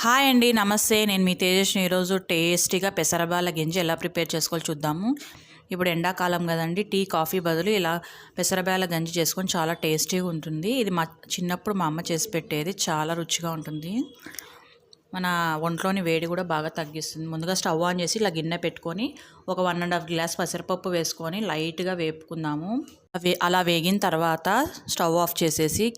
Hi అండి నమస్తే. నేను మీ తేజస్ని ఈరోజు టేస్టీగా పెసరబాల గింజ ఎలా ప్రిపేర్ చేసుకోవాలో చూద్దాము. ఇప్పుడు ఎండాకాలం కదండి టీ కాఫీ బదులు ఇలా పెసరబాల గంజి చేసుకొని చాలా టేస్టీగా ఉంటుంది. ఇది మా చిన్నప్పుడు మా అమ్మ చేసి పెట్టేది చాలా రుచిగా ఉంటుంది. మన ఒంట్లోని వేడి కూడా బాగా తగ్గిస్తుంది. ముందుగా స్టవ్ ఆన్ చేసి ఇలా గిన్నె పెట్టుకొని ఒక వన్ అండ్ హాఫ్ గ్లాస్ పెసరపప్పు వేసుకొని లైట్గా వేపుకుందాము. అవి అలా వేగిన తర్వాత స్టవ్ ఆఫ్ చేసేసి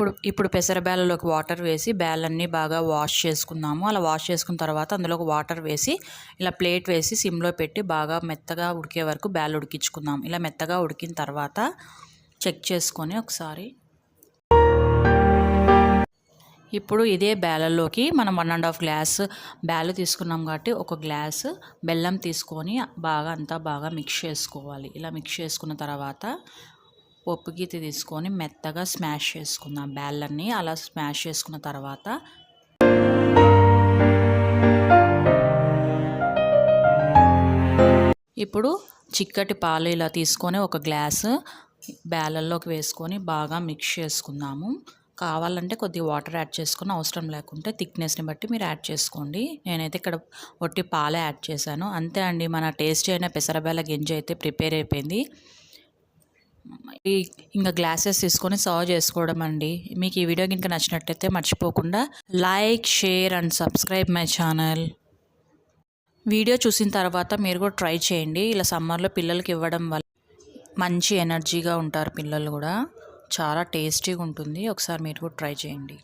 ఇప్పుడు ఇప్పుడు పెసర బేళ్ళలోకి వాటర్ వేసి బ్యాలన్నీ బాగా వాష్ చేసుకుందాము. అలా వాష్ చేసుకున్న తర్వాత అందులోకి వాటర్ వేసి ఇలా ప్లేట్ వేసి సిమ్లో పెట్టి బాగా మెత్తగా ఉడికే వరకు బేళ్ళు ఉడికించుకుందాం ఇలా మెత్తగా ఉడికిన తర్వాత చెక్ చేసుకొని ఒకసారి. ఇప్పుడు ఇదే బేలల్లోకి మనం వన్ అండ్ హాఫ్ గ్లాస్ బేలు తీసుకున్నాం కాబట్టి ఒక గ్లాస్ బెల్లం తీసుకొని బాగా అంతా బాగా మిక్స్ చేసుకోవాలి. ఇలా మిక్స్ చేసుకున్న తర్వాత పప్పు గీత తీసుకొని మెత్తగా స్మాష్ చేసుకుందాం. బేళ్ళన్నీ అలా స్మాష్ చేసుకున్న తర్వాత ఇప్పుడు చిక్కటి పాలు ఇలా తీసుకొని ఒక గ్లాసు బేలల్లోకి వేసుకొని బాగా మిక్స్ చేసుకుందాము. కావాలంటే కొద్దిగా వాటర్ యాడ్ చేసుకుని అవసరం లేకుంటే థిక్నెస్ని బట్టి మీరు యాడ్ చేసుకోండి. నేనైతే ఇక్కడ ఒట్టి పాలే యాడ్ చేశాను. అంతే అండి మన టేస్టీ అయిన పెసరబేల గింజ అయితే ప్రిపేర్ అయిపోయింది. ఇంకా గ్లాసెస్ తీసుకొని సర్వ్ చేసుకోవడం అండి. మీకు ఈ వీడియో కనుక నచ్చినట్లయితే మర్చిపోకుండా like share and subscribe my channel video చూసిన తర్వాత మీరు కూడా ట్రై చేయండి. ఇలా సమ్మర్లో పిల్లలకి ఇవ్వడం వల్ల మంచి ఎనర్జీగా ఉంటారు పిల్లలు కూడా. చాలా టేస్టీగా ఉంటుంది. ఒకసారి మీరు కూడా ట్రై చేయండి.